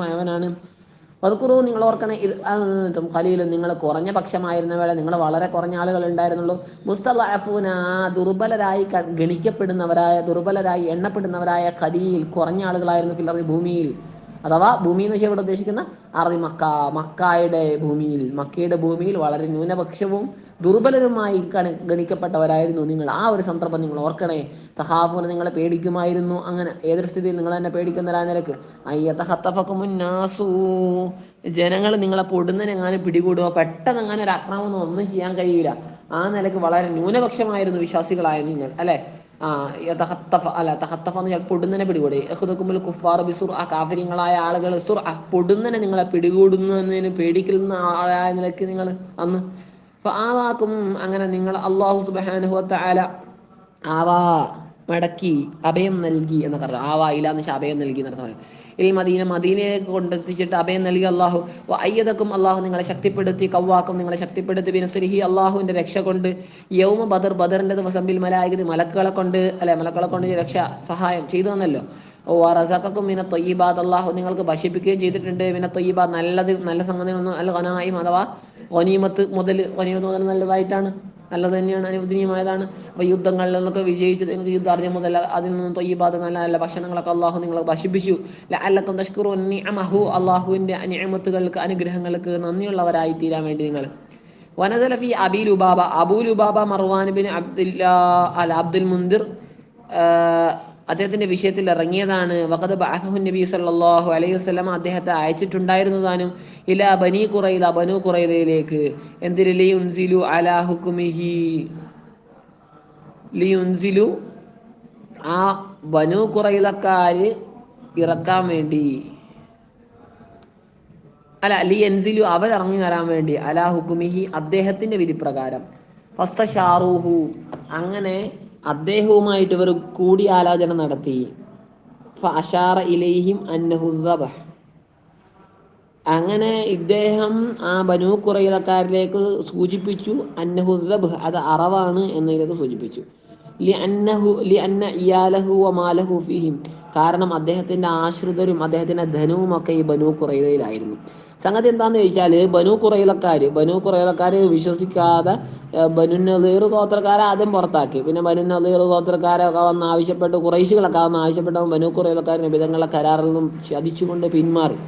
മായവനാണ്. അതുക്കുറു നിങ്ങൾ ഓർക്കണേ ഇത് ഖലീലും നിങ്ങൾ കുറഞ്ഞ പക്ഷമായിരുന്ന വേള നിങ്ങൾ വളരെ കുറഞ്ഞ ആളുകൾ ഉണ്ടായിരുന്നുള്ളൂ. മുസ്തലാഫൂന ദുർബലരായി ഗണിക്കപ്പെടുന്നവരായ ദുർബലരായി എണ്ണപ്പെടുന്നവരായ ഖലീൽ കുറഞ്ഞ ആളുകളായിരുന്നു ഫില്ലറി ഭൂമിയിൽ. അഥവാ ഭൂമി എന്ന് വെച്ചാൽ ഇവിടെ ഉദ്ദേശിക്കുന്ന അറബി മക്ക മക്കായുടെ ഭൂമിയിൽ മക്കയുടെ ഭൂമിയിൽ വളരെ ന്യൂനപക്ഷവും ദുർബലരുമായി ഗണിക്കപ്പെട്ടവരായിരുന്നു നിങ്ങൾ. ആ ഒരു സന്ദർഭം നിങ്ങൾ ഓർക്കണേ. തഹാഫുന നിങ്ങളെ പേടിക്കുമായിരുന്നു. അങ്ങനെ ഏതൊരു സ്ഥിതിയിൽ നിങ്ങൾ തന്നെ പേടിക്കുന്നൊരാ നിലയ്ക്ക്? അയ്യത്തഹത്തഫക്കുമുന്നാസൂ ജനങ്ങൾ നിങ്ങളെ പൊടുന്നതിനെങ്ങാനും പിടികൂടുക പെട്ടെന്ന് അങ്ങനെ ഒരു അക്രമമൊന്നും ഒന്നും ചെയ്യാൻ കഴിയില്ല ആ നിലയ്ക്ക് വളരെ ന്യൂനപക്ഷമായിരുന്നു വിശ്വാസികളായ നിങ്ങൾ അല്ലെ? അല്ല തഹത്തഫ എന്ന് വെച്ചാൽ പൊടുന്നനെ പിടികൂടി. ആ കാഫര്യങ്ങളായ ആളുകൾ സുർ ആ പൊടുന്നനെ നിങ്ങളെ പിടികൂടുന്നതിന് പേടിക്കുന്ന ആളായ നിലയ്ക്ക് നിങ്ങൾ അന്ന് ഫാവാക്കും അങ്ങനെ നിങ്ങൾ അള്ളാഹു സുബാനുഹത്ത ആല ആവാ മടക്കി അഭയം നൽകി എന്നൊക്കെ അർത്ഥം ആവാ ഇല്ല എന്ന് വെച്ചാൽ അഭയം നൽകി എന്നർത്ഥം പറയും ഈ മദീന മദീനയെ കൊണ്ടെത്തിച്ചിട്ട് അഭയം നൽകി അള്ളാഹു. അയ്യതക്കും അള്ളാഹു നിങ്ങളെ ശക്തിപ്പെടുത്തി കവ്വാക്കും നിങ്ങളെ ശക്തിപ്പെടുത്തി. ബിനസ്രിഹി അള്ളാഹുവിന്റെ രക്ഷ കൊണ്ട് യൗമ ബദർ ബദറിന്റെ ദിവസം ബിൽ മലായകതി മലക്കുകളെ കൊണ്ട് അല്ലെ മലക്കുകളെ കൊണ്ട് രക്ഷ സഹായം ചെയ്തു തന്നല്ലോ ഓ റസാക്കും മിന തൊയ്യബാദ് അള്ളാഹു നിങ്ങൾക്ക് ഭക്ഷിപ്പിക്കുകയും ചെയ്തിട്ടുണ്ട്. മിന തൊയ്യബാദ് നല്ലത് നല്ല സംഗതികളൊന്നും അല്ല ഖനായും അഥവാ ഒനീമത്ത് മുതൽ ഒനീമത്ത് മുതൽ നല്ലതായിട്ടാണ്. നല്ലത് തന്നെയാണ് അനുവദനീയമായതാണ്. അപ്പോൾ യുദ്ധങ്ങളിൽ നിന്നൊക്കെ വിജയിച്ചു നിങ്ങൾക്ക് യുദ്ധാർജ്യം മുതൽ അതിൽ നിന്നും തൊയ്യബാദ് നല്ല നല്ല ഭക്ഷണങ്ങളൊക്കെ അള്ളാഹു നിങ്ങളെ ഭക്ഷിപ്പിച്ചു അല്ലക്കും തഷ്കുറു അമഹു അള്ളാഹുവിന്റെ അനിയമത്തുകൾക്ക് അനുഗ്രഹങ്ങൾക്ക് നന്ദിയുള്ളവരായി തീരാൻ വേണ്ടി നിങ്ങൾ. വനസല ഫി അബീൽ ഉബാബ അബൂൽ ഉബാബ മർവാൻ ബിൻ അബ്ദുല്ല അൽ അബ്ദുൽ മുന്തിർ അദ്ദേഹത്തിന്റെ വിഷയത്തിൽ ഇറങ്ങിയതാണ്. വഖദ് ബാസഹു നബി സല്ലല്ലാഹു അലൈഹി വസല്ലം അദ്ദേഹത്തെ അയച്ചിട്ടുണ്ടായിരുന്നു താനും ഇല ബനി കുറയില ബനു കുറയിലേക്ക് എന്തിരിലു ലിയുൻസിലു അലാ ലിയുൻസിലു ആ ബനു കുറയിലക്കാര് ഇറക്കാൻ വേണ്ടി അല്ല ലി എൻസിലു അവർ ഇറങ്ങി വരാൻ വേണ്ടി അലാ ഹുക്കുമിഹി അദ്ദേഹത്തിന്റെ വിധിപ്രകാരം ഫസ്ത അങ്ങനെ അദ്ദേഹവുമായിട്ട് ഇവർ കൂടിയാലോചന നടത്തി. ഇലൈഹിം അങ്ങനെ ഇദ്ദേഹം ആ ബനു കുറയിലക്കാരിലേക്ക് സൂചിപ്പിച്ചു അന്നഹുദബ് അത് അറവാണ് എന്നതിലേക്ക് സൂചിപ്പിച്ചു. ലി അന്നഹു ലി അന്ന ഇയാലഹു ഫീഹിം. കാരണം അദ്ദേഹത്തിന്റെ ആശ്രിതരും അദ്ദേഹത്തിന്റെ ധനവും ഒക്കെ ഈ ബനു കുറയിലായിരുന്നു സംഗതി എന്താന്ന് ചോദിച്ചാൽ ബനു കുറയിലക്കാർ ബനു കുറയിലക്കാർ വിശ്വസിക്കാതെ ബനു നദീർ ഗോത്രക്കാരെ ആദ്യം പുറത്താക്കി. പിന്നെ ബനു നദീർ ഗോത്രക്കാരൊക്കെ വന്ന് ആവശ്യപ്പെട്ട് കുറേശികളൊക്കെ വന്ന് ആവശ്യപ്പെട്ട ബനു കുറയിലക്കാർ നിബിധങ്ങളെ കരാറിൽ നിന്നും ചതിച്ചുകൊണ്ട് പിന്മാറി.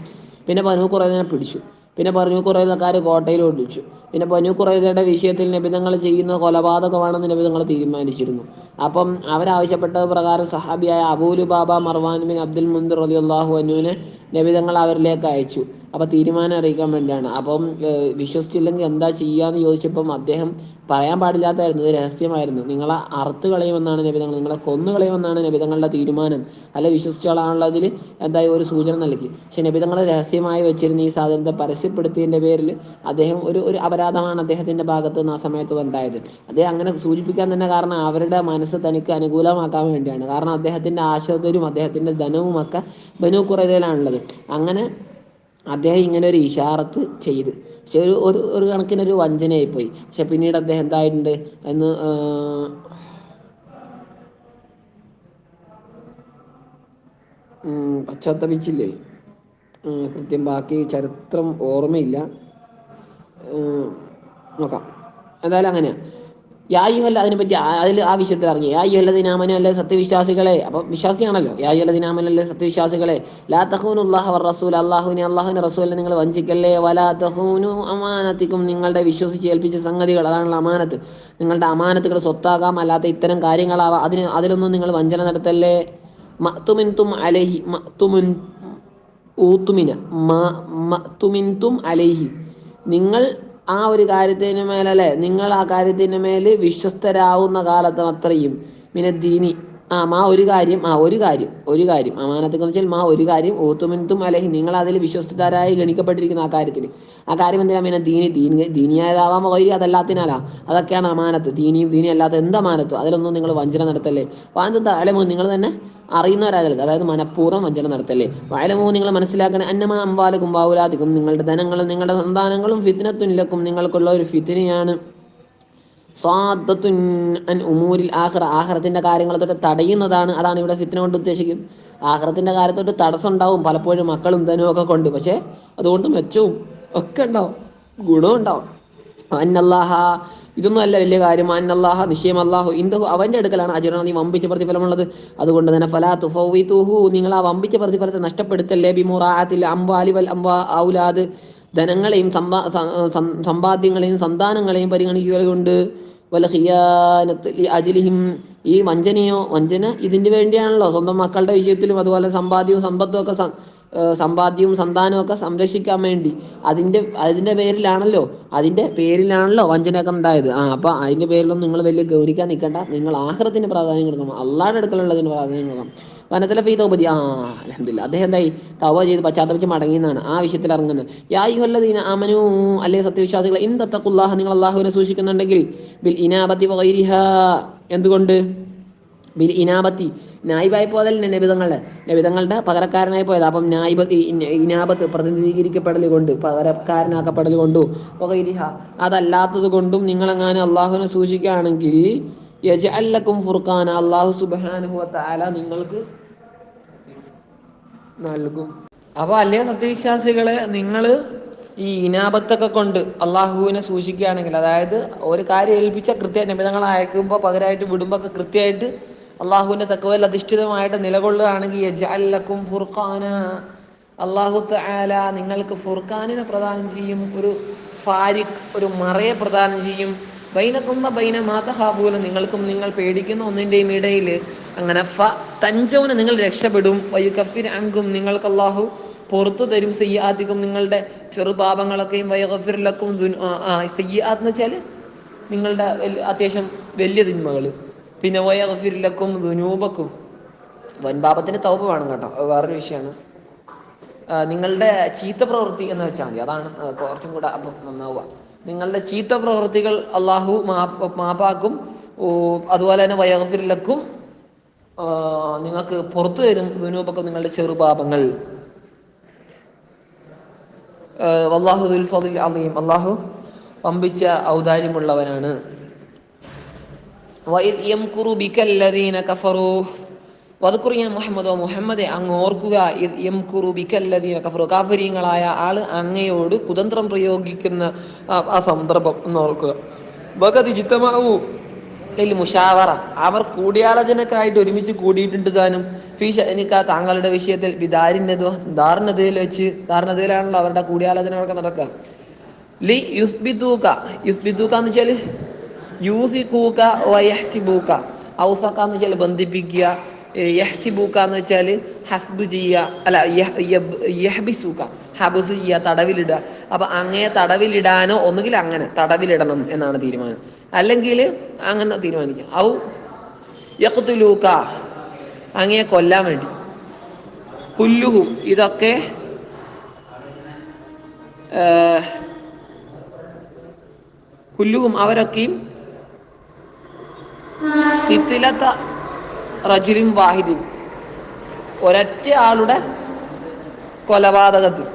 പിന്നെ ബനു കുറയിലിനെ പിടിച്ചു. പിന്നെ പറഞ്ഞു കുറേതക്കാർ കോട്ടയിൽ ഒളിച്ചു. പിന്നെ ബനു കുറേതയുടെ വിഷയത്തിൽ നിബിധങ്ങൾ ചെയ്യുന്ന കൊലപാതകമാണെന്ന് നിബിധങ്ങൾ തീരുമാനിച്ചിരുന്നു. അപ്പം അവരാവശ്യപ്പെട്ട പ്രകാരം സഹാബിയായ അബൂലു ബാബ മർവാൻ ബിൻ അബ്ദുൽ മുന്ദർ അലി അള്ളാഹു അനുവിനെ നബിതങ്ങൾ അവരിലേക്ക് അയച്ചു. അപ്പോൾ തീരുമാനം അറിയിക്കാൻ വേണ്ടിയാണ്. അപ്പം വിശ്വസിച്ചില്ലെങ്കിൽ എന്താ ചെയ്യാന്ന് ചോദിച്ചപ്പം അദ്ദേഹം പറയാൻ പാടില്ലാത്തായിരുന്നു. ഇത് രഹസ്യമായിരുന്നു. നിങ്ങളെ അറുത്ത് കളയുമെന്നാണ് നബിതങ്ങൾ നിങ്ങളെ കൊന്നു കളയുമെന്നാണ് നബിതങ്ങളുടെ തീരുമാനം. അല്ല വിശ്വസിച്ചാളാണുള്ളതിൽ എന്തായി ഒരു സൂചന നൽകി. പക്ഷെ നബിതങ്ങൾ രഹസ്യമായി വെച്ചിരുന്ന ഈ സാധനത്തെ പരസ്യപ്പെടുത്തിയതിന്റെ പേരിൽ അദ്ദേഹം ഒരു ഒരു അപരാധമാണ് അദ്ദേഹത്തിന്റെ ഭാഗത്ത് നിന്ന് ആ സമയത്ത് ഉണ്ടായത്. അദ്ദേഹം അങ്ങനെ സൂചിപ്പിക്കാൻ തന്നെ കാരണം അവരുടെ മനസ്സ് തനിക്ക് അനുകൂലമാക്കാൻ വേണ്ടിയാണ്. കാരണം അദ്ദേഹത്തിന്റെ ആശ്രിതരും അദ്ദേഹത്തിന്റെ ധനവും ഒക്കെ ബനു കുറയിലാണുള്ളത് അങ്ങനെ അദ്ദേഹം ഇങ്ങനെ ഒരു ഇഷാറത്ത് ചെയ്ത്. പക്ഷെ ഒരു ഒരു ഒരു കണക്കിനൊരു വഞ്ചനയായിപ്പോയി. പക്ഷെ പിന്നീട് അദ്ദേഹം എന്തായിട്ടുണ്ട്? എന്ന് പശ്ചാത്തപിച്ചില്ലേ? കൃത്യം ബാക്കി ചരിത്രം ഓർമ്മയില്ല. നോക്കാം. എന്തായാലും അങ്ങനെയാ. യായുഹല്ല അതിനെപ്പറ്റി അതിൽ ആ വിഷയത്തിൽ ഇറങ്ങി. യായുഹല്ലദിനാമന അല്ലെ സത്യവിശ്വാസികളെ? അപ്പൊ വിശ്വാസിയാണല്ലോ. യായുഹല്ലദിനാമനല്ലേ സത്യവിശ്വാസികളെ? ലാ തഹൂനു അല്ലാഹ വർ റസൂൽ അള്ളാഹുവിനെ അള്ളാഹുവിന്റെ റസൂലിനെ നിങ്ങൾ വഞ്ചിക്കല്ലേ? വലാ തഹൂനു അമാനത്തിക്കും നിങ്ങളുടെ വിശ്വസിച്ച് ഏൽപ്പിച്ച സംഗതികൾ. അതാണല്ലോ അമാനത്ത്. നിങ്ങളുടെ അമാനത്തുകൾ സ്വത്താകാം അല്ലാത്ത ഇത്തരം കാര്യങ്ങളാവാം. അതിന് അതിലൊന്നും നിങ്ങൾ വഞ്ചന നടത്തല്ലേ? മത്തുമിൻതും അലഹി മത്തുമിൻ ഊത്തുമിന മത്തുമിൻതും അലൈഹി. നിങ്ങൾ ആ ഒരു കാര്യത്തിന് മേലല്ലേ നിങ്ങൾ ആ കാര്യത്തിന് മേൽ വിശ്വസ്തരാവുന്ന കാലത്ത് അത്രയും. പിന്നെ ദീനി. ആ മാ ഒരു കാര്യം ആ ഒരു കാര്യം ഒരു കാര്യം. അമാനത്തെന്ന് വെച്ചാൽ മാ ഒരു കാര്യം ഓത്തുമിനത്തും അലഹി നിങ്ങൾ അതിൽ വിശ്വസ്തരായി ഗണിക്കപ്പെട്ടിരിക്കുന്ന ആ കാര്യത്തിൽ ആ കാര്യം എന്തിനാ പിന്നെ ദീനി ദീനി ദീനിയായതാവാൻ വൈ അതല്ലാത്തിനാലാ. അതൊക്കെയാണ് അമാനത്ത്. ദീനിയും ദീനി അല്ലാത്ത എന്ത് അമാനത്തും? അതിലൊന്നും നിങ്ങൾ വഞ്ചന നടത്തല്ലേ? വാന്ത അലമോ നിങ്ങൾ തന്നെ അറിയുന്നവരാകരുത്. അതായത് മനഃപൂർവം വഞ്ചന നടത്തല്ലേ? വയലമോ നിങ്ങൾ മനസ്സിലാക്കണം അന്നമ അമ്പാലകും ബാവുലാദിക്കും നിങ്ങളുടെ ധനങ്ങളും നിങ്ങളുടെ സന്താനങ്ങളും ഫിത്തിനത്തുനിലക്കും നിങ്ങൾക്കുള്ള ഒരു ഫിത്തിനെയാണ് സ്വാദത്തുൻ അൻ ഉമൂരിൽ ആഹ്റ ആഹ്റത്തിന്റെ കാര്യങ്ങളെ തൊട്ട് തടയുന്നതാണ് അതാണ് ഇവിടെ ഫിത്തിന കൊണ്ട് ഉദ്ദേശിക്കുന്നത് ആഹ്റത്തിന്റെ കാര്യത്തോട്ട് തടസ്സം ഉണ്ടാവും പലപ്പോഴും മക്കളും ധനവും ഒക്കെ കൊണ്ട്. പക്ഷേ അതുകൊണ്ട് മെച്ചവും ഒക്കെ ഉണ്ടാവും ഗുണവും ഉണ്ടാവും. അന്നല്ലാഹ ഇതൊന്നും അല്ല വലിയ കാര്യം. അന്നല്ലാഹ നിശ്ചയം അല്ലാഹു ഇന്ദഹു അവന്റെ അടുക്കലാണ് അജുറ നീ വമ്പിച്ച പ്രതിഫലമുള്ളത്. അതുകൊണ്ട് തന്നെ ഫലാ തുഫൗവിതുഹു നിങ്ങൾ ആ വമ്പിച്ച പ്രതിഫലത്തെ നഷ്ടപ്പെടുത്തല്ലേ? ബിമുറാഅത്തിൽ അംവാലി വൽ അംവാ ഔലാദ് ധനങ്ങളെയും സമ്പാ സമ്പാദ്യങ്ങളെയും സന്താനങ്ങളെയും പരിഗണിക്കുക കൊണ്ട് അജ്ലിഹിം ഈ വഞ്ചനയോ വഞ്ചന ഇതിന് വേണ്ടിയാണല്ലോ. സ്വന്തം മക്കളുടെ വിഷയത്തിലും അതുപോലെ സമ്പാദ്യവും സമ്പത്തും ഒക്കെ സമ്പാദ്യവും സന്താനവും ഒക്കെ സംരക്ഷിക്കാൻ വേണ്ടി. അതിന്റെ അതിന്റെ പേരിലാണല്ലോ അതിന്റെ പേരിലാണല്ലോ വഞ്ചനയൊക്കെ ഉണ്ടായത്. ആ അപ്പൊ അതിന്റെ പേരിലൊന്നും നിങ്ങൾ വലിയ ഗൗനിക്കാൻ നിൽക്കണ്ട. നിങ്ങൾ ആഹ്റത്തിന് പ്രാധാന്യം കൊടുക്കണം. അള്ളാടെ അടുക്കലുള്ളതിന് പ്രാധാന്യം കൊടുക്കണം. വനത്തിലെ ഫീ തൗബതി ആ അലഹമില്ല അദ്ദേഹം എന്തായി? തവ ചെയ്ത് പശ്ചാത്തപിച്ച് മടങ്ങിയെന്നാണ് ആ വിഷയത്തിൽ ഇറങ്ങുന്നത്. യാഹുല്ലദീന അമനു അല്ലെങ്കിൽ സത്യവിശ്വാസികൾ ഇന്തത്തക്കുല്ലാഹ നിങ്ങൾ അള്ളാഹുവിനെ സൂക്ഷിക്കുന്നുണ്ടെങ്കിൽ ബിൽ ഇനാബത്തി വൈരിഹ എന്തുകൊണ്ട്? ബിൽ ഇനാബത്തി. നായിബായി പോയതല്ലേ നബിതങ്ങളുടെ? നബിതങ്ങളുടെ പകരക്കാരനായി പോയത്. അപ്പം നായിബ ഇനാപത്ത് പ്രതിനിധീകരിക്കപ്പെടൽ കൊണ്ട് പകരക്കാരനാക്കപ്പെടൽ കൊണ്ടും വകൈരിഹ അതല്ലാത്തത് കൊണ്ടും നിങ്ങളെങ്ങാനും അള്ളാഹുവിനെ സൂക്ഷിക്കുകയാണെങ്കിൽ യജ അല്ലക്കും ഫുർഖാന. അള്ളാഹു സുബ്ഹാനഹു വതആല നിങ്ങൾക്ക് നൽകും. അപ്പോൾ അല്ലേ സത്യവിശ്വാസികളെ നിങ്ങൾ ഈ ഇനാപത്തൊക്കെ കൊണ്ട് അള്ളാഹുവിനെ സൂക്ഷിക്കുകയാണെങ്കിൽ അതായത് ഒരു കാര്യം ഏൽപ്പിച്ച കൃത്യ നിബിധങ്ങൾ അയക്കുമ്പോൾ പകരമായിട്ട് വിടുമ്പോൾ ഒക്കെ കൃത്യമായിട്ട് അള്ളാഹുവിന്റെ തക്കവൽ അധിഷ്ഠിതമായിട്ട് നിലകൊള്ളുകയാണെങ്കിൽ ഫുർഖാന. അള്ളാഹു നിങ്ങൾക്ക് ഫുർഖാനിനെ പ്രദാനം ചെയ്യും ഒരു ഫാരിഖ് ഒരു മറയെ പ്രദാനം ചെയ്യും. ബൈനക്കുന്ന ബൈന മാതഹാബൂല നിങ്ങൾക്കും നിങ്ങൾ പേടിക്കുന്ന ഒന്നിന്റെയും ഇടയിൽ അങ്ങനെ ഫ തഞ്ചവന് നിങ്ങൾ രക്ഷപ്പെടും. വയുക്കഫിർ അങ്കും നിങ്ങൾക്ക് അള്ളാഹു പുറത്തു തരും സയ്യാദിക്കും നിങ്ങളുടെ ചെറുപാപങ്ങളൊക്കെയും. വയഗഫിറിലക്കും സയ്യാത്ത് എന്ന് വെച്ചാൽ നിങ്ങളുടെ അത്യാവശ്യം വലിയ തിന്മകൾ പിന്നെ വയഗഫിറിലക്കും ദുനൂപക്കും വൻപാപത്തിന് തൗപ വേണം കേട്ടോ. വേറൊരു വിഷയമാണ് നിങ്ങളുടെ ചീത്ത പ്രവൃത്തി എന്ന് വെച്ചാൽ മതി. അതാണ് കുറച്ചും കൂടെ അപ്പം നന്നാവുക. നിങ്ങളുടെ ചീത്ത പ്രവൃത്തികൾ അള്ളാഹു മാപ്പാക്കും. അതുപോലെ തന്നെ വയഗഫിറിലക്കും നിങ്ങൾക്ക് പുറത്തു തരും നിങ്ങളുടെ ചെറുപാപങ്ങൾ വല്ലാഹു അലീം. അള്ളാഹു പമ്പിച്ച ഔദാര്യമുള്ളവനാണ്. അങ്ങ് ഓർക്കുക കഫറു. ആൾ അങ്ങയോട് കുതന്ത്രം പ്രയോഗിക്കുന്ന ആ- സന്ദർഭം എന്ന് ഓർക്കുക. മുഷാവറ. അവർ കൂടിയാലോചനക്കായിട്ട് ഒരുമിച്ച് കൂടിയിട്ടുണ്ട് താനും. ഫീഷ എനിക്ക് താങ്കളുടെ വിഷയത്തിൽ വിദാരിന്നതോ ധാരണതയിൽ വെച്ച് ധാരണതയിലാണല്ലോ അവരുടെ കൂടിയാലോചനകളൊക്കെ നടക്കുക. ലി യുസ്ബിദൂക. യുസ്ബിതൂക്ക എന്ന് വെച്ചാൽ യൂസിക്കൂക്ക വയഹ്സിബൂക്ക ഔസക്ക എന്ന് വെച്ചാൽ ബന്ധിപ്പിക്കുക. യഹ്സിബൂക്ക എന്ന് വെച്ചാൽ ഹസ്ബ് ചെയ്യുക. അല്ല യഹ്ബിസൂക്ക ഹബസ് ചെയ്യുക തടവിലിടുക. അപ്പൊ അങ്ങയെ തടവിലിടാനോ ഒന്നുകിൽ അങ്ങനെ തടവിലിടണം എന്നാണ് തീരുമാനം. അല്ലെങ്കിൽ അങ്ങനെ തീരുമാനിക്കാം. ഔ യഖ്തുലൂക്ക അങ്ങയെ കൊല്ലാൻ വേണ്ടി. കുല്ലുഹും ഇതൊക്കെ കുല്ലുഹും അവരൊക്കെയും തിത്തിലത്ത റജുലും വാഹിദിൻ ഒരൊറ്റ ആളുടെ കൊലപാതകത്തിൽ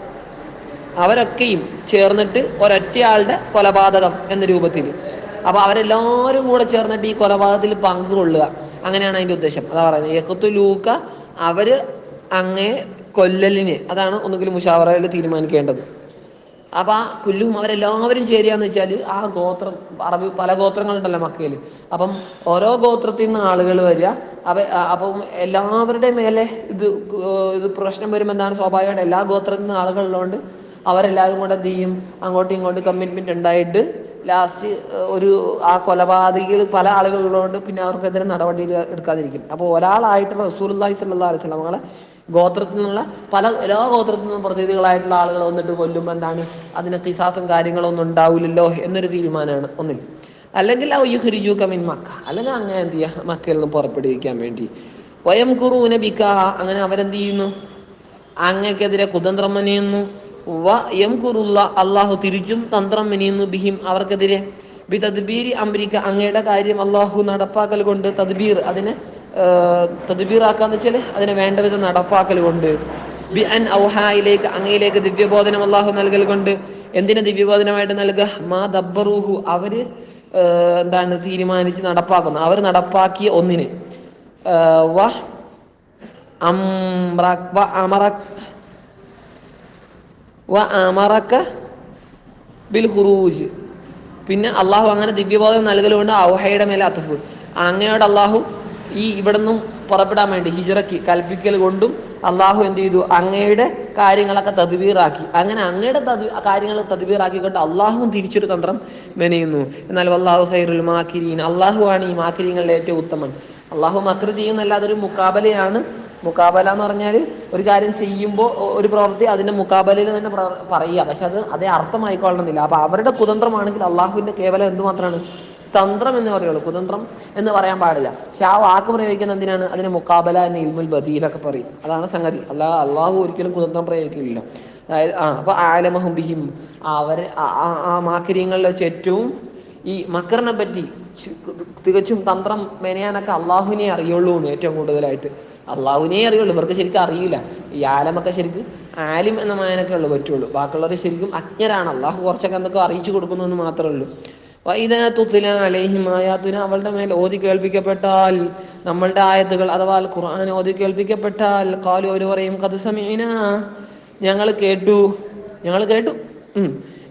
അവരൊക്കെയും ചേർന്നിട്ട് ഒരൊറ്റയാളുടെ കൊലപാതകം എന്ന രൂപത്തിൽ. അപ്പൊ അവരെല്ലാവരും കൂടെ ചേർന്നിട്ട് ഈ കൊലപാതകത്തിൽ പങ്കുകൊള്ളുക. അങ്ങനെയാണ് അതിന്റെ ഉദ്ദേശം. അതാ പറയുന്നത്. യക്കത്തുലൂക്ക അവർ അങ്ങേ കൊല്ലലിനെ അതാണ് ഒന്നുകിൽ മുഷാവറയിൽ തീരുമാനിക്കേണ്ടത്. അപ്പൊ ആ കുല്ലും അവരെല്ലാവരും ചേരുകയെന്ന് വെച്ചാൽ ആ ഗോത്രം അറബി പല ഗോത്രങ്ങളുണ്ടല്ലോ മക്കയിൽ. അപ്പം ഓരോ ഗോത്രത്തിൽ നിന്ന് ആളുകൾ വരിക. അവ അപ്പം എല്ലാവരുടെ മേലെ ഇത് ഇത് പ്രശ്നം വരുമ്പോൾ എന്താണ് സ്വാഭാവികമായിട്ട് എല്ലാ ഗോത്രത്തിൽ നിന്ന് ആളുകളുള്ളതുകൊണ്ട് അവരെല്ലാവരും കൂടെ എന്ത് ചെയ്യും? അങ്ങോട്ടും ഇങ്ങോട്ടും കമ്മിറ്റ്മെന്റ് ഉണ്ടായിട്ട് ലാസ്റ്റ് ഒരു ആ കൊലപാതകികൾ പല ആളുകളുള്ളതുകൊണ്ട് പിന്നെ അവർക്കെതിരെ നടപടി എടുക്കാതിരിക്കും. അപ്പോൾ ഒരാളായിട്ട് റസൂൽ സല്ലാ അലൈഹി സ്വലം നമ്മളെ ഗോത്രത്തിൽ നിന്നുള്ള പല എല്ലാ ഗോത്രത്തിൽ നിന്നും പ്രതിനിധികളായിട്ടുള്ള ആളുകൾ വന്നിട്ട് കൊല്ലുമ്പോൾ എന്താണ്? അതിന് കിസാസും കാര്യങ്ങളൊന്നും ഉണ്ടാവില്ലല്ലോ എന്നൊരു തീരുമാനമാണ് ഒന്നിൽ. അല്ലെങ്കിൽ ആ യുഹ്രിജു കമിൻ മക്ക. അല്ലെങ്കിൽ അങ്ങനെ എന്ത് ചെയ്യുക മക്കയിൽ നിന്ന് പുറപ്പെടുവിക്കാൻ വേണ്ടി. വയം കുറൂന ബിക്ക അങ്ങനെ അവരെന്ത് ചെയ്യുന്നു? അങ്ങക്കെതിരെ കുതന്ത്രം മെനയുന്നു വ അള്ളാഹു തിരിച്ചും തന്ത്രം മെനിയുന്നു ബിഹിം അവർക്കെതിരെ. ബി തദ്ബീരി അമ്പരിക്ക അങ്ങയുടെ കാര്യം അള്ളാഹു നടപ്പാക്കൽ കൊണ്ട് തദ്ബീർ അതിനെ തദ്ബീറാക്കാന്ന് വെച്ചാൽ അതിനെ വേണ്ട വിധം നടപ്പാക്കൽ കൊണ്ട്. ബി അൻ ഔഹായിലേക്ക് അങ്ങയിലേക്ക് ദിവ്യബോധനം അള്ളാഹു നൽകൽ കൊണ്ട്. എന്തിനെ ദിവ്യബോധനമായിട്ട് നൽകുക മാ ദബ്ബറൂഹു. അവർ എന്താണ് തീരുമാനിച്ച് നടപ്പാക്കുന്നു അവർ നടപ്പാക്കിയ ഒന്നിന്. വ അമറക്ക ബിൽ ഹുറൂജ്. പിന്നെ അള്ളാഹു അങ്ങനെ ദിവ്യബോധം നൽകലുകൊണ്ട് ഔഹയുടെ മേലെ അത്തഫ്. അങ്ങയോട് അള്ളാഹു ഈ ഇവിടുന്നും പുറപ്പെടാൻ വേണ്ടി ഹിജറയ്ക്ക് കൽപ്പിക്കൽ കൊണ്ടും അള്ളാഹു എന്ത് ചെയ്തു? അങ്ങയുടെ കാര്യങ്ങളൊക്കെ തദ്വീറാക്കി അങ്ങനെ അങ്ങയുടെ കാര്യങ്ങൾ തദ്ബീറാക്കിക്കൊണ്ട് അള്ളാഹുവും തിരിച്ചൊരു തന്ത്രം മെനയുന്നു. എന്നാൽ അള്ളാഹു സൈറുൽ മാക്കിരീൻ. അള്ളാഹു ആണ് ഈ മാക്കിരീങ്ങളിൽ ഏറ്റവും ഉത്തമൻ. അള്ളാഹു മക്ര ചെയ്യുന്നല്ലാതെ ഒരു മുക്കാബലയാണ് മുക്കാബല എന്ന് പറഞ്ഞാൽ ഒരു കാര്യം ചെയ്യുമ്പോൾ ഒരു പ്രവൃത്തി അതിന്റെ മുക്കാബലയിൽ തന്നെ പറയുക. പക്ഷെ അത് അതേ അർത്ഥമായിക്കൊള്ളണമെന്നില്ല. അപ്പൊ അവരുടെ കുതന്ത്രമാണെങ്കിൽ അള്ളാഹുവിന്റെ കേവലം എന്തുമാത്രമാണ് തന്ത്രം എന്ന് പറയുള്ളൂ. കുതന്ത്രം എന്ന് പറയാൻ പാടില്ല. പക്ഷെ ആ വാക്ക് പ്രയോഗിക്കുന്ന എന്തിനാണ്? അതിന് മുക്കാബല എന്ന് ഇൽമുൽ ബദീലൊക്കെ പറയും. അതാണ് സംഗതി. അല്ല അള്ളാഹു ഒരിക്കലും കുതന്ത്രം പ്രയോഗിക്കില്ല അതായത് ആ അപ്പൊ ആലമഹും ബിഹിം. അവർ ആ മാക്കരിയങ്ങളിൽ വെച്ച് ഏറ്റവും ഈ മക്കറിനെ പറ്റി തികച്ചും തന്ത്രം മെനയാനൊക്കെ അള്ളാഹുവിനെ അറിയുള്ളൂ എന്ന് ഏറ്റവും കൂടുതലായിട്ട്. അള്ളാഹുവിനെ അറിയുള്ളൂ. ഇവർക്ക് ശരിക്കും അറിയില്ല. ഈ ആലമൊക്കെ ശരിക്കും ആലിം എന്ന മായനൊക്കെ ഉള്ളു പറ്റുള്ളൂ. ബാക്കിയുള്ളവർ ശരിക്കും അജ്ഞരാണ്. അള്ളാഹു കുറച്ചൊക്കെ എന്തൊക്കെ അറിയിച്ചു കൊടുക്കുന്നു എന്ന് മാത്രമേ ഉള്ളൂ. വൈദാ തുത്ല അലൈഹിം ആയാത്തുന അവളുടെ മേൽ ഓതി കേൾപ്പിക്കപ്പെട്ടാൽ നമ്മളുടെ ആയത്തുകൾ അഥവാ ഖുർആൻ ഓതി കേൾപ്പിക്കപ്പെട്ടാൽ കാലു ഒരു പറയും കഥ സമീന. ഞങ്ങൾ കേട്ടു. ഞങ്ങൾ കേട്ടു.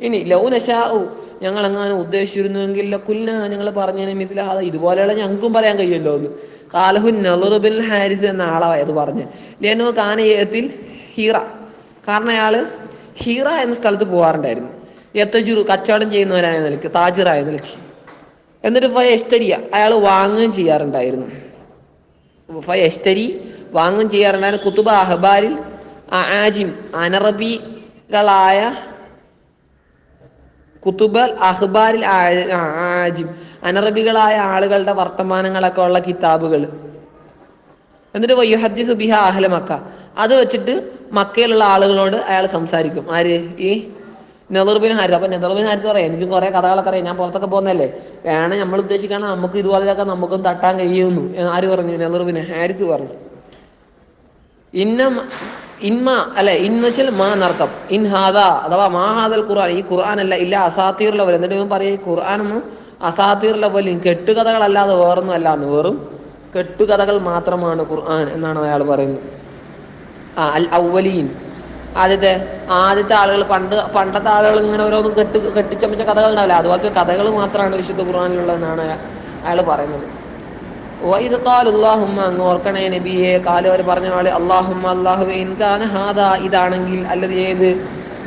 ഇനി ലൗ നശാഉ ഞങ്ങൾ എങ്ങാനും ഉദ്ദേശിച്ചിരുന്നുവെങ്കിൽ കുല്ല ഞങ്ങൾ പറഞ്ഞതിന് മിസിലഹാദ ഇതുപോലെയുള്ള ഞങ്ങൾക്കും പറയാൻ കഴിയുമല്ലോ എന്ന്. കാലഹുൻ നളുറുബിൻ ഹാരിസ് എന്ന ആളാണ് അത് പറഞ്ഞ്. ലിയനോ കാനയത്തിൽ ഹീറ. കാരണം അയാൾ ഹീറ എന്ന സ്ഥലത്ത് പോകാറുണ്ടായിരുന്നു എത്തജുറു കച്ചവടം ചെയ്യുന്നവനായ നിലയ്ക്ക് താജിറായ നിലയ്ക്ക്. എന്നിട്ട് ഫയ എസ്റ്റരിയ അയാൾ വാങ്ങുകയും ചെയ്യാറുണ്ടായിരുന്നു. ഫയ എസ്റ്റരി വാങ്ങുകയും ചെയ്യാറുണ്ടായിരുന്നു. കുത്തുബ അഹ്ബാരിൽ ആജിം അനറബികളായ കുത്തുബൽ അഹ്ബാരിൽ ആജിബ്. അനറബികളായ ആളുകളുടെ വർത്തമാനങ്ങളൊക്കെ ഉള്ള കിതാബുകൾ. എന്നിട്ട് വയ്യുഹദ്ദി ബിഹ അഹ്ല മക്ക. അത് വെച്ചിട്ട് മക്കയിലുള്ള ആളുകളോട് അയാൾ സംസാരിക്കും. ആര്? ഈ നെതർബിൻ ഹാരിസ്. അപ്പൊ നെതർബിൻ ഹാരിസ് പറയാം എനിക്കും കുറെ കഥകളൊക്കെ അറിയാം. ഞാൻ പുറത്തൊക്കെ പോകുന്നല്ലേ വേണേ നമ്മൾ ഉദ്ദേശിക്കാണ് നമുക്ക് ഇതുപോലെയൊക്കെ നമുക്കും തട്ടാൻ കഴിയുന്നു ആര് പറഞ്ഞു? നെതർബിൻ ഹാരിസ് പറഞ്ഞു. ഇന്ന ഇൻമ അല്ലെ ഇന്ന് വെച്ചാൽ മാ നർത്തം ഇൻ ഹാദ അഥവാ മാ ഹാദൽ ഖുർആൻ. ഈ ഖുർആൻ അല്ല ഇല്ല അസാത്തീറുള്ള പോലെ. എന്നിട്ട് ഇവൻ ഈ ഖുർആനൊന്നും അസാത്തീറുള്ള പോലെ കെട്ടുകഥകളല്ലാതെ വേറൊന്നും അല്ല എന്ന്. വെറും കെട്ടുകഥകൾ മാത്രമാണ് ഖുർആൻ എന്നാണ് അയാൾ പറയുന്നത്. ആ അൽ ഔവലീൻ ആദ്യത്തെ ആദ്യത്തെ ആളുകൾ പണ്ട് പണ്ടത്തെ ആളുകൾ ഇങ്ങനെ ഓരോന്നും കെട്ട് കെട്ടിച്ചമച്ച കഥകൾ ഉണ്ടാവില്ല? അതുപോലത്തെ കഥകൾ മാത്രമാണ് വിശുദ്ധ ഖുർആാനിലുള്ളതെന്നാണ് അയാൾ പറയുന്നത്. നബിയെ. കാലവർ പറഞ്ഞ പോലെ അള്ളാഹുമ്മ ഹാദ ഇതാണെങ്കിൽ അല്ലത് ഏത്?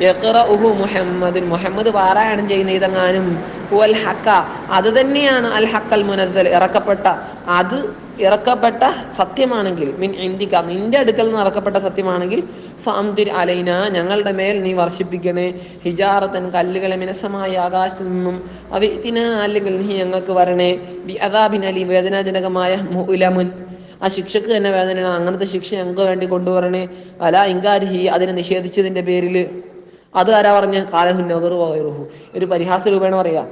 യഖ്റഉഹു മുഹമ്മദ് മുഹമ്മദ് പാരായണം ചെയ്യുന്ന ഇതെങ്ങാനും വൽ ഹക്ക. അത് തന്നെയാണ് അൽ ഹക്കൽ മുനസ്സൽ ഇറക്കപ്പെട്ട. അത് ഇറക്കപ്പെട്ട സത്യമാണെങ്കിൽ മിൻ ഇന്ദിക്ക നിന്റെ അടുക്കൽ നിന്ന് ഇറക്കപ്പെട്ട സത്യമാണെങ്കിൽ ഫാംതിർ അലൈന ഞങ്ങളുടെ മേൽ നീ വർഷിപ്പിക്കണേ. ഹിജാറത്തൻ കല്ലുകളെ മിനസമായ ആകാശത്തു നിന്നും അവിത്തിന അല്ലെങ്കിൽ നീ ഞങ്ങൾക്ക് വരണേ. ബി അദാബിൻ അലി വേദനാജനകമായ മുലമുൻ ആ ശിക്ഷക്ക് തന്നെ വേദന അങ്ങനത്തെ ശിക്ഷ ഞങ്ങൾക്ക് വേണ്ടി കൊണ്ടുവരണേ. അല ഇങ്കാരി അതിനെ നിഷേധിച്ചതിന്റെ പേരിൽ അത് ആരാ പറഞ്ഞ്? കാലഹു നെഹ്റു ഒരു പരിഹാസ രൂപേണ പറയാ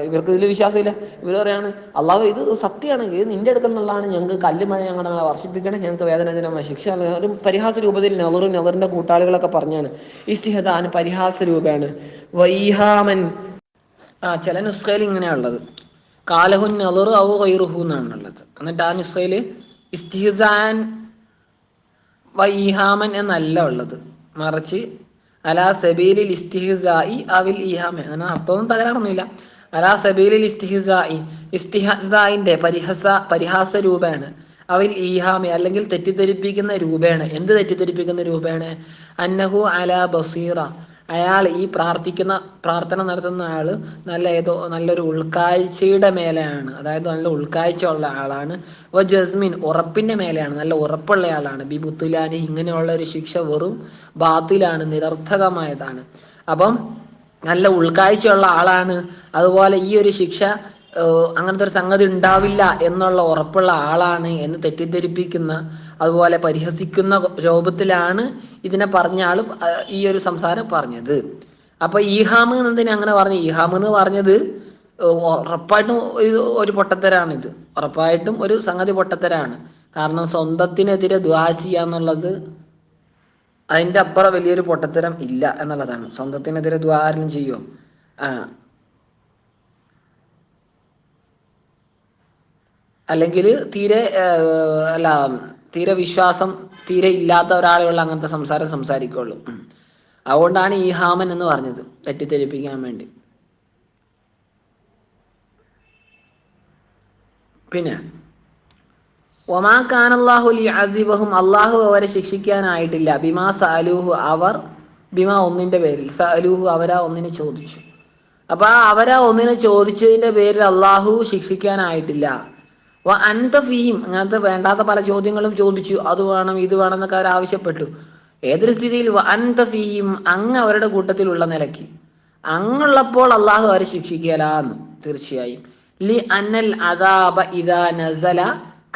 ഇവർക്ക് ഇതിൽ വിശ്വാസമില്ല. ഇവർ പറയാണ് അള്ളാഹു ഇത് സത്യമാണ്. ഇത് നിന്റെ അടുക്കൽ നിന്നുള്ളതാണ്. ഞങ്ങൾക്ക് കല്ല് മഴ ഞങ്ങളുടെ മേലെ വർഷിപ്പിക്കണം. ഞങ്ങൾക്ക് വേദനാജനമായ ശിക്ഷ. ഒരു പരിഹാസ രൂപത്തിൽ നെഹറും നെഹറിന്റെ കൂട്ടാളികളൊക്കെ പറഞ്ഞാണ്. ഇസ്തിഹദാൻ പരിഹാസ രൂപേണ്. വൈഹാമൻ. ആ ചില നുസ്ഖയിൽ ഇങ്ങനെയുള്ളത് കാലഹുൻ നെഹറു ഔ വൈറുഹു എന്നാണ് ഉള്ളത് എന്നിട്ട് ആ നുസ്ഖയിൽ ഇസ്തിഹസാൻ വൈഹാമൻ എന്നല്ല ഉള്ളത്. മറിച്ച് അലാ സബീലിൽ ഇസ്തിഹിസായി അവിൽ ഇഹാമെ. അങ്ങനെ അർത്ഥമൊന്നും തകരാറൊന്നുമില്ല. അലാ സബീലിൽ ഇസ്തിഹിസായി ഇസ്തിഹായിന്റെ പരിഹസ പരിഹാസ രൂപേണ്. അവിൽ ഈഹാമി അല്ലെങ്കിൽ തെറ്റിദ്ധരിപ്പിക്കുന്ന രൂപേണ്. എന്ത് തെറ്റിദ്ധരിപ്പിക്കുന്ന രൂപേണ്? അന്നഹു അല ബസീറ. അയാൾ ഈ പ്രാർത്ഥിക്കുന്ന പ്രാർത്ഥന നടത്തുന്ന ആൾ നല്ല ഏതോ നല്ലൊരു ഉൾക്കാഴ്ചയുടെ മേലെയാണ്. അതായത് നല്ല ഉൾക്കാഴ്ച ഉള്ള ആളാണ്. വ ജസ്മിൻ ഉറപ്പിന്റെ മേലെയാണ്. നല്ല ഉറപ്പുള്ള ആളാണ്. ബി ബുത്തുലാനി ഇങ്ങനെയുള്ള ഒരു ശിക്ഷ വെറും ബാത്തിലാണ് നിരർത്ഥകമായതാണ്. അപ്പം നല്ല ഉൾക്കാഴ്ചയുള്ള ആളാണ്. അതുപോലെ ഈ ഒരു ശിക്ഷ അങ്ങനത്തെ ഒരു സംഗതി ഉണ്ടാവില്ല എന്നുള്ള ഉറപ്പുള്ള ആളാണ് എന്ന് തെറ്റിദ്ധരിപ്പിക്കുന്ന അതുപോലെ പരിഹസിക്കുന്ന രൂപത്തിലാണ് ഇതിനെ പറഞ്ഞ ആൾ ഈ ഒരു സംസാരം പറഞ്ഞത്. അപ്പൊ ഈഹാമ് എന്നതിനെ അങ്ങനെ പറഞ്ഞു. ഈഹാമ് എന്ന് പറഞ്ഞത് ഉറപ്പായിട്ടും ഒരു പൊട്ടത്തരാണ് പൊട്ടത്തരാണിത്. ഉറപ്പായിട്ടും ഒരു സംഗതി പൊട്ടത്തരാണ്. കാരണം സ്വന്തത്തിനെതിരെ ദ്വാ ചെയ്യാന്നുള്ളത് അതിന്റെ അപ്പുറം വലിയൊരു പൊട്ടത്തരം ഇല്ല എന്നുള്ളതാണ്. സ്വന്തത്തിനെതിരെ ദ്വാരം ചെയ്യോ അല്ലെങ്കിൽ തീരെ അല്ല തീരെ വിശ്വാസം തീരെ ഇല്ലാത്ത ഒരാളുകൾ അങ്ങനത്തെ സംസാരം സംസാരിക്കുള്ളൂ. അതുകൊണ്ടാണ് ഈ ഹാമൻ എന്ന് പറഞ്ഞത് തെറ്റിദ്ധരിപ്പിക്കാൻ വേണ്ടി. പിന്നെ ഒമാ ഖാനല്ലാഹു ലി അസിബഹും അള്ളാഹു അവരെ ശിക്ഷിക്കാനായിട്ടില്ല. ബിമാ സലൂഹു അവർ ബിമാ ഒന്നിന്റെ പേരിൽ. സലൂഹു അവരാ ഒന്നിനെ ചോദിച്ചു. അപ്പൊ അവരാ ഒന്നിനെ ചോദിച്ചതിന്റെ പേരിൽ അള്ളാഹു ശിക്ഷിക്കാനായിട്ടില്ല. വ അൻത ഫീഹിം അങ്ങനത്തെ വേണ്ടാത്ത പല ചോദ്യങ്ങളും ചോദിച്ചു. അത് വേണം ഇത് വേണം എന്നൊക്കെ അവർ ആവശ്യപ്പെട്ടു. ഏതൊരു സ്ഥിതിയിൽ വ അൻത ഫീഹിം അങ്ങ് അവരുടെ കൂട്ടത്തിലുള്ള നിലയ്ക്ക്. അങ്ങുള്ളപ്പോൾ അള്ളാഹു അവരെ ശിക്ഷിക്കലാന്ന് തീർച്ചയായും. ലി അന്നൽ അദാബ ഇദാ നസല.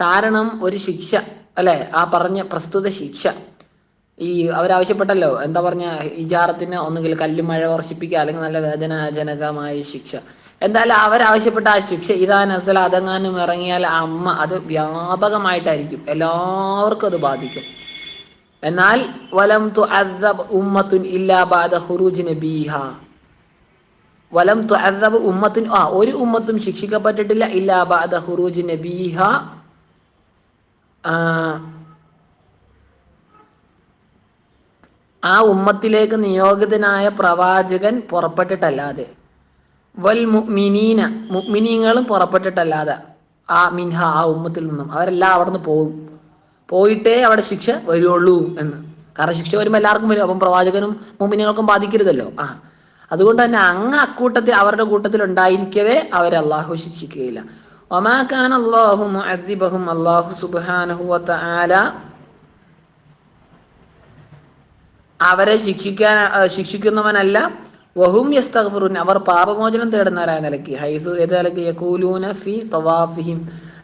കാരണം ഒരു ശിക്ഷ അല്ലെ? ആ പറഞ്ഞ പ്രസ്തുത ശിക്ഷ. ഈ അവരാവശ്യപ്പെട്ടല്ലോ എന്താ പറഞ്ഞ ഇജാറത്തിന് ഒന്നുകിൽ കല്ലുമഴ വർഷിപ്പിക്കുക അല്ലെങ്കിൽ നല്ല വേദനാജനകമായ ശിക്ഷ. എന്തായാലും അവരാവശ്യപ്പെട്ട ആ ശിക്ഷ ഇതാ നസൽ അതങ്ങാനും ഇറങ്ങിയാൽ അമ്മ അത് വ്യാപകമായിട്ടായിരിക്കും. എല്ലാവർക്കും അത് ബാധിക്കും. എന്നാൽ വലം തു അദബ് ഉമ്മത്തുൻ ഇല്ലാ ബാദ ഖുറൂജ് നബീഹ. വലം തു അദബ് ഉമ്മത്തുൻ ആ ഒരു ഉമ്മത്തും ശിക്ഷിക്കപ്പെട്ടിട്ടില്ല. ഇല്ലാ ബാദ ഖുറൂജ് നബീഹ. ആ, ആ ഉമ്മത്തിലേക്ക് നിയോഗിതനായ പ്രവാചകൻ പുറപ്പെട്ടിട്ടല്ലാതെ വൽ മുഅ്മിനീന മുഅ്മിനീങ്ങളും പുറപ്പെട്ടിട്ടല്ലാതെ ആ മിൻഹ ആ ഉമ്മത്തിൽ നിന്നും അവരെല്ലാം അവിടെ നിന്ന് പോകും പോയിട്ടേ അവിടെ ശിക്ഷ വരുള്ളൂ എന്ന്. കാരണം ശിക്ഷ വരുമ്പോൾ എല്ലാവർക്കും വരും. അപ്പം പ്രവാചകനും മുഅ്മിനീങ്ങൾക്കും ബാധിക്കരുതല്ലോ. ആ. അതുകൊണ്ട് തന്നെ അങ്ങ് അക്കൂട്ടത്തിൽ അവരുടെ കൂട്ടത്തിൽ ഉണ്ടായിരിക്കവേ അവരെ അള്ളാഹു ശിക്ഷിക്കുകയില്ല. ഒമാക്കാൻ അള്ളാഹു മുഅദ്ദിബഹും അള്ളാഹു സുബ്ഹാനഹു വതആല അവരെ ശിക്ഷിക്കാൻ ശിക്ഷിക്കുന്നവനല്ല വഹും യസ്തഗ്ഫിറുൻ. അവർ പാപമോചനം തേടുന്നവരായ നിലയ്ക്ക്. ഹൈസു ഏത് നിലയ്ക്ക് യഖൂലൂന ഫി തവാഫിഹിം.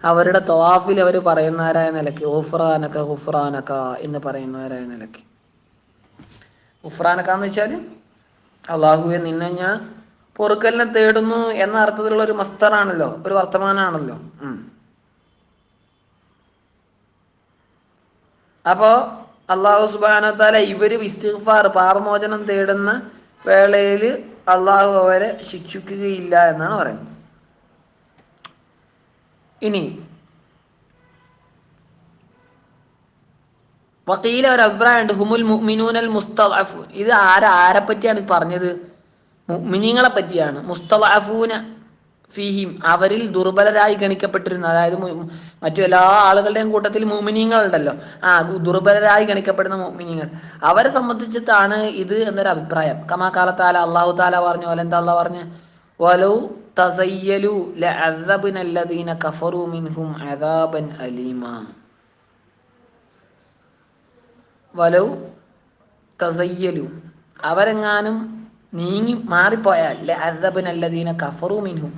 അവരുടെ തവാഫിൽ അവർ പറയുന്നവരായ നിലയ്ക്ക്. ഉഫ്രാനക ഉഫ്രാനക എന്ന് പറയുന്നവരായ നിലയ്ക്ക്. ഉഫ്രാനക എന്ന് വെച്ചാൽ അള്ളാഹുവെ നിന്നെ ഞാൻ പൊറുക്കലിനെ തേടുന്നു എന്ന അർത്ഥത്തിലുള്ള ഒരു മസ്തറാണല്ലോ. ഒരു വർത്തമാനാണല്ലോ. അപ്പോ അള്ളാഹു സുബാനത്താല ഇവർ ഇസ്തിഗ്ഫാർ പാപമോചനം തേടുന്ന വേളയിൽ അള്ളാഹു അവരെ ശിക്ഷിക്കുകയില്ല എന്നാണ് പറയുന്നത്. ഇനി വക്കീല ഒരു അഭിപ്രായമുണ്ട്. ഹുമുൽ മുഅ്മിനൂനൽ മുസ്തഅഫൂൻ ഇത് ആരെ പറ്റിയാണ് പറഞ്ഞത്? മുഅ്മിനീങ്ങളെ പറ്റിയാണ്. മുസ്തഅഫൂന ഫീഹിം അവരിൽ ദുർബലരായി ഗണിക്കപ്പെട്ടിരുന്ന. അതായത് മറ്റു എല്ലാ ആളുകളുടെയും കൂട്ടത്തിൽ മുഅ്മിനീങ്ങളുണ്ടല്ലോ ആ ദുർബലരായി ഗണിക്കപ്പെടുന്ന മുഅ്മിനീങ്ങൾ അവരെ സംബന്ധിച്ചിട്ടാണ് ഇത് എന്നൊരു അഭിപ്രായം. കമാ കാലത്താല അള്ളാഹു താല പറഞ്ഞു അല്ല എന്താ അള്ളാഹ് പറഞ്ഞു? വലൗ തസയ്യലു ലഅദബിനല്ലദീന കഫറു മിൻഹും അദാബൻ അലീമാ. വലൗ തസയ്യലു അവരെങ്ങാനും നീങ്ങി മാറിപ്പോയാൽ ലഅദബിനല്ലദീന കഫറു മിൻഹും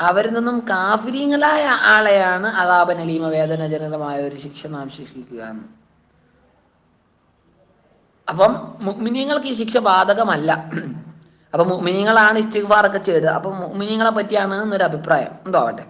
അവരിൽ നിന്നും കാഫിരീങ്ങളായ ആളെയാണ് അതാപൻ അലീമ വേദനജനകമായ ഒരു ശിക്ഷ നാം ശിക്ഷിക്കുക. എന്ന് അപ്പം മുഗ്മിനിയങ്ങൾക്ക് ഈ ശിക്ഷ ബാധകമല്ല. അപ്പം മുഗ്മിനിയങ്ങളാണ് ഇസ്തിഗ്ഫാറൊക്കെ ചെയ്തത്. അപ്പം മുഗ്മിനിയങ്ങളെ പറ്റിയാണ് എന്നൊരു അഭിപ്രായം. എന്തോ ആവട്ടെ.